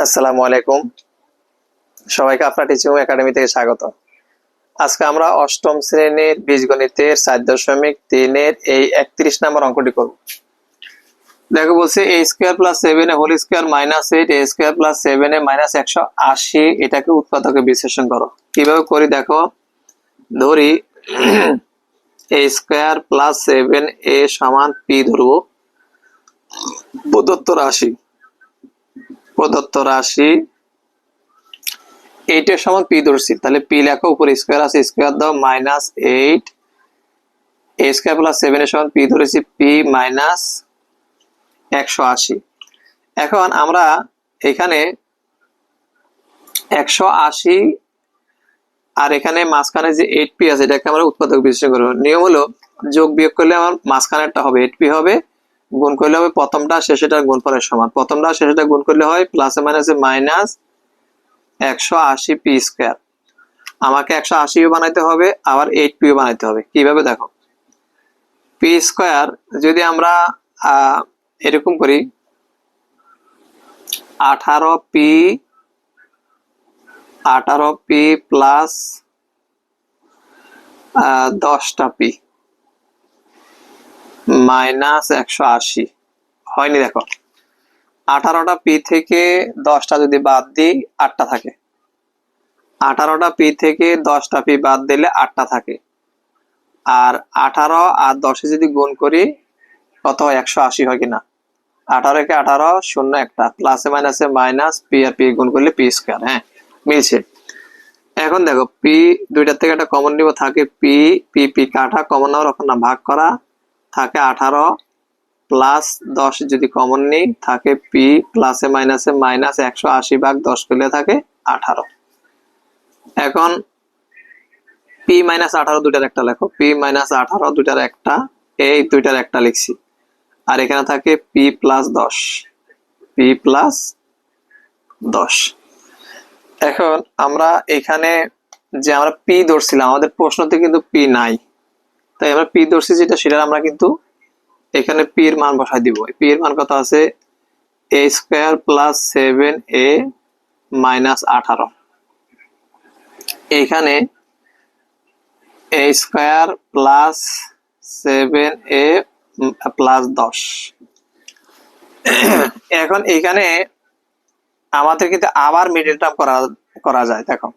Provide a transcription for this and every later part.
আসসালামু আলাইকুম। সবাইকে আপনার টিচিং একাডেমি থেকে স্বাগত। আজকে আমরা অষ্টম শ্রেণির বীজগণিতের চার দশমিক তিনের এই একত্রিশ নম্বর অঙ্কটি করব। দেখো বলছে a square plus seven a whole square minus eight a square plus a minus একশো আশি, এটাকে উৎপাদকে বিশ্লেষণ করো। কীভাবে করি দেখো? ধরি a square plus seven a সমান পি ধরবো। প্রদত্ত রাশি প্রদত্ত রাশি এইটের সমান পি ধরছি। তাহলে পি লেখো, উপরে স্কোয়ার আছে স্কোয়ার দাও minus eight a square plus seven এর সমান পি ধরেছি পি মাইনাস একশো আশি। এখন আমরা এখানে একশো আশি আর এখানে মাঝখানে যে এইট পি আছে, এটাকে আমরা উৎপাদক বিশ্লেষণ করব। নিয়ম হলো যোগ বিয়োগ করলে আমার মাঝখানেরটা হবে এইট পি হবে গুণ করলে হবে প্রথমটা, শেষেটা গুণফলের সমান। প্রথমটা, শেষেটা গুণ করলে হয় প্লাসে মাইনাসে মাইনাস একশো আশি পি স্কোয়ার আমাকে একশো আশিও বানাইতে হবে, আবার এইট পিও বানাইতে হবে। কীভাবে দেখো? পি স্কোয়ার যদি আমরা এরকম করি, আঠারো পি আঠারো পি প্লাস দশটা পি মাইনাস একশো আশি। হয়নি দেখো। আঠারোটা পি থেকে দশটা যদি বাদ দিই, আটটা থাকে। আঠারোটা পি থেকে দশটা পি বাদ দিলে আটটা থাকে। আর আঠারো আর দশে যদি গুণ করি, কত হয়? একশো আশি হয় কিনা? আঠারো কে আঠারো, শূন্য একটা। প্লাসে মাইনাসে মাইনাস পি আর পি গুণ করলে পি স্কোয়ার হ্যাঁ? মিলছে। এখন দেখো, পি দুইটার থেকে একটা কমন নিব, থাকে পি পি পি কাটা কমন নেওয়ার ওখানে ভাগ করা। থাকে আঠারো প্লাস দশ যদি কমন নিই, থাকে পি প্লাসে মাইনাসে মাইনাস একশো আশি ভাগ দশ পেলে থাকে আঠারো। এখন পি মাইনাস আঠারো দুটার একটা লেখো। পি মাইনাস আঠারো দুটার একটা, এই দুইটার একটা লিখছি। আর এখানে থাকে পি প্লাস দশ। পি প্লাস দশ। এখন আমরা এখানে যে আমরা পি ধরছিলাম, আমাদের প্রশ্নতে কিন্তু পি নাই। তাই আমরা পি ধরছি যেটা সেটা আমরা কিন্তু এখানে পি এর মান বসাই দিব। পি এর মান কত আছে? A square plus seven a minus আঠারো। এখানে a square plus seven a plus দশ। এখন এখানে আমাদের কিন্তু আবার মিডল টার্ম করা করা যায়, দেখো।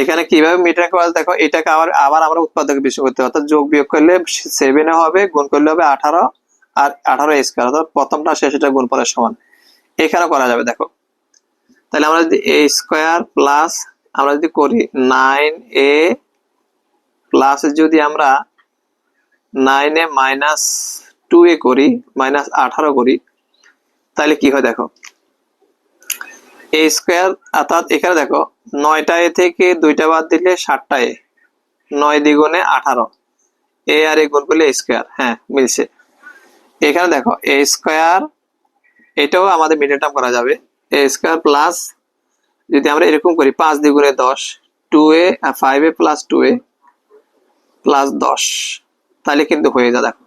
এখানে কীভাবে মিটার করা দেখো, এটাকে আবার আবার আমরা উৎপাদক বিষয় করতে হবে অর্থাৎ যোগ বিয়োগ করলে সেভেনে হবে, গুণ করলে হবে আঠারো, আর আঠারো স্কোয়ার অর্থাৎ প্রথমটা শেষটা গুণ করার সমান। এখানে করা যাবে, দেখো। তাহলে আমরা যদি এ স্কোয়ার প্লাস আমরা যদি করি নাইন এ প্লাস যদি আমরা nine a minus two a করি মাইনাস আঠারো করি, তাহলে কি হয় দেখো? এ স্কোয়ার, অর্থাৎ এখানে দেখো নয়টা এ থেকে দুইটা বাদ দিলে সাতটা এ নয় দ্বিগুণে আঠারো। এ আর এ গুণ করলে স্কোয়ার হ্যাঁ মিলছে। এখানে দেখো, এ স্কোয়ার, এটাও আমাদের মিডল টার্ম করা যাবে। এ স্কোয়ার প্লাস, যদি আমরা এরকম করি, পাঁচ দ্বিগুণে দশ, two a five a plus two a plus দশ, তাহলে কিন্তু হয়ে যায়, দেখো।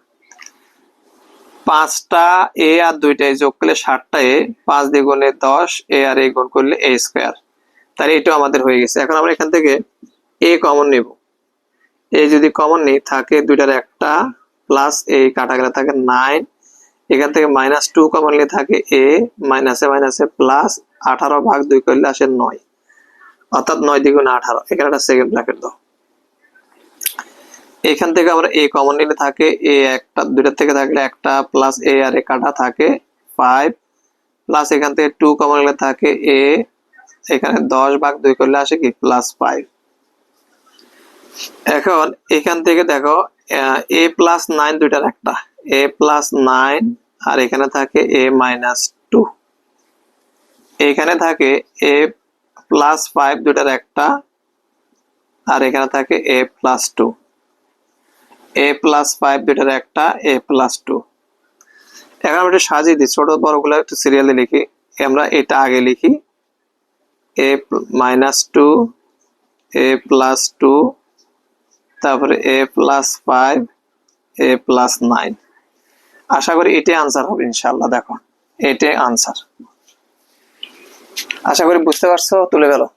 পাঁচটা এ আর দুইটা যোগ করলে ষাটটা এ, পাঁচ দ্বিগুণে দশ, এ আর এ গুণ করলে এ স্কোয়ার। তাহলে এটাও আমাদের হয়ে গেছে। এখন আমরা এখান থেকে এ কমন নিব। এ যদি কমন নিই, থাকে দুইটার একটা প্লাস এ কাটা গেলে থাকে নাইন এখান থেকে মাইনাস টু কমন নিলে থাকে এ মাইনাসে মাইনাসে প্লাস আঠারো ভাগ দুই করলে আসে নয়। অর্থাৎ নয় দ্বিগুণে আঠারো। এখানে একটা সেকেন্ড ব্র্যাকেট দাও। এখান থেকে আমরা এ কমন নিলে থাকে এ একটা, দুইটার থেকে থাকলে একটা প্লাস এ আর এ কাটা থাকে ফাইভ প্লাস এখান থেকে টু কমন নিলে থাকে এ এখানে দশ ভাগ দুই করলে আসে কি? প্লাস ফাইভ এখন এখান থেকে দেখো এ প্লাস নাইন দুইটার একটা। এ প্লাস নাইন আর এখানে থাকে এ মাইনাস টু এখানে থাকে এ প্লাস ফাইভ দুটার একটা আর এখানে থাকে a plus two a plus five দুটার একটা এ প্লাস টু এখন আমরা সাজিয়ে দিই, ছোট বড়গুলো একটু সিরিয়ালে লিখি। আমরা এটা আগে লিখি। A minus two a plus two তারপরে a plus five a plus nine আশা করি এটাই আনসার হবে ইনশাল্লাহ দেখো। এটাই আনসার আশা করি বুঝতে পারছ, তুলে ফেলো।